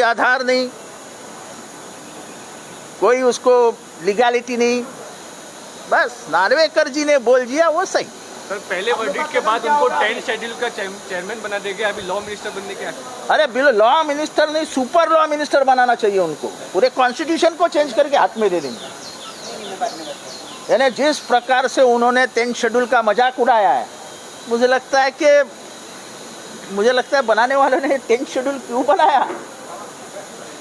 कोई आधार नहीं। कोई उसको लीगैलिटी नहीं। बस नार्वेकर जी ने बोल दिया वो सही। सर पहले वर्डिक्ट के बाद उनको टेन शेड्यूल का चेयरमैन बना देंगे अभी लॉ मिनिस्टर बनने के अरे बिल लॉ मिनिस्टर नहीं सुपर लॉ मिनिस्टर बनाना चाहिए उनको। पूरे कॉन्स्टिट्यूशन को चेंज करके हाथ में दे देंगे। यानी जिस प्रकार से उन्होंने टेंथ शेड्यूल का मज़ाक उड़ाया है मुझे लगता है कि मुझे लगता है बनाने वालों ने टेंथ शेड्यूल क्यों बनाया?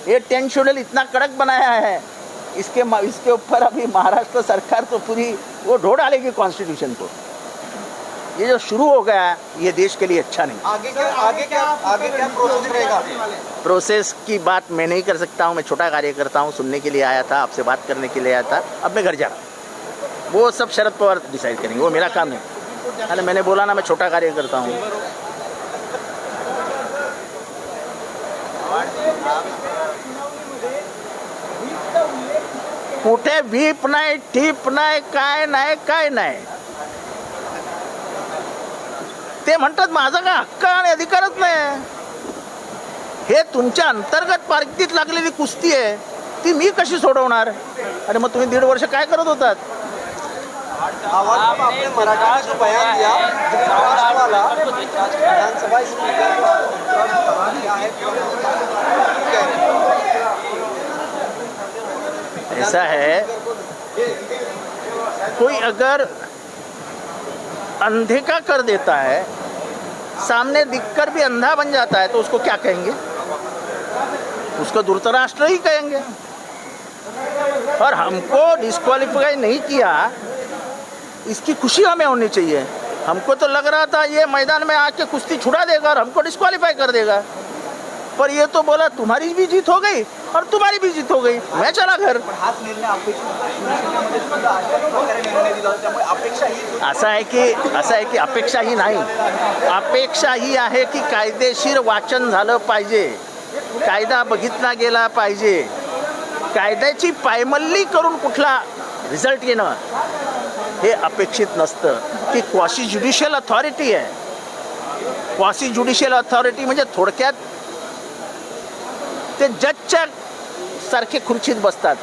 ये टेंथ शेड्यूल इतना कड़क बनाया है। इसके इसके ऊपर अभी महाराष्ट्र सरकार तो पूरी वो ढो डालेगी कॉन्स्टिट्यूशन को। ये जो शुरू हो गया है ये देश के लिए अच्छा नहीं। आगे क्या आगे क्या आगे क्या प्रोसेस रहेगा? प्रोसेस की बात मैं नहीं कर सकता हूँ मैं छोटा कार्यकर्ता हूँ सुनने के लिए आया था आपसे बात करने के लिए आया था। अब मैं घर जा रहा हूँ। वो सब शरद पवार डिसाइड करेंगे वो मेरा काम नहीं अरे मैंने बोला ना मैं छोटा कार्यकर्ता हूँ। कुठे भीप नाही ठीप नाही काय नाही काय नाही ते म्हणतात माझा काय हक्क आणि अधिकारच नाही हे तुमच्या अंतर्गत पार्टीत लागलेली कुस्ती आहे ती मी कशी सोडवणार आणि मग तुम्ही दीड वर्ष काय करत होतात विधानसभा ऐसा है, कोई अगर अंधे का कर देता है, सामने दिखकर भी अंधा बन जाता है तो उसको क्या कहेंगे? उसको धृतराष्ट्र ही कहेंगे। और हमको डिस्कालीफाई नहीं किया, इसकी खुशी हमें होनी चाहिए। हमको तो लग रहा था ये मैदान में आके कुश्ती छुड़ा देगा और हमको डिस्qualify कर देगा। पर ये तो बोला तुम्हारी भी जीत हो गई और तुम्हारी भी जीत हो गई। मैं चला घर। असं आहे की असं आहे की अपेक्षा ही नाही। अपेक्षा ही आहे की कायदेशीर वाचन झालं पाहिजे। कायदा बघितला गेला पाहिजे। कायद्याची पायमल्ली करून कुठला रिझल्ट येणं हे अपेक्षित नसतं. ती क्वासी ज्युडिशियल अथॉरिटी आहे. क्वासी ज्युडिशियल अथॉरिटी म्हणजे थोडक्यात ते जजच्या सारखे खुर्चीत बसतात.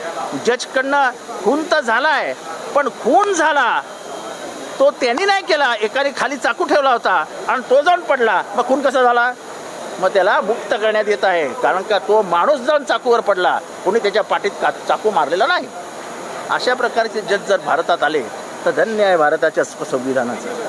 जजकडनं खून तर झाला आहे पण खून झाला. तो त्यांनी नाही केला. एकाने खाली चाकू ठेवला होता आणि तो जाऊन पडला. मग खून कसा झाला? मग त्याला मुक्त करण्यात येत आहे. कारण का तो माणूस जाऊन चाकूवर पडला. कोणी त्याच्या पाठीत का चाकू मारलेला नाही. अशा प्रकारचे जज जर भारतात आले तर धन्य आहे भारताच्या संविधानाचं.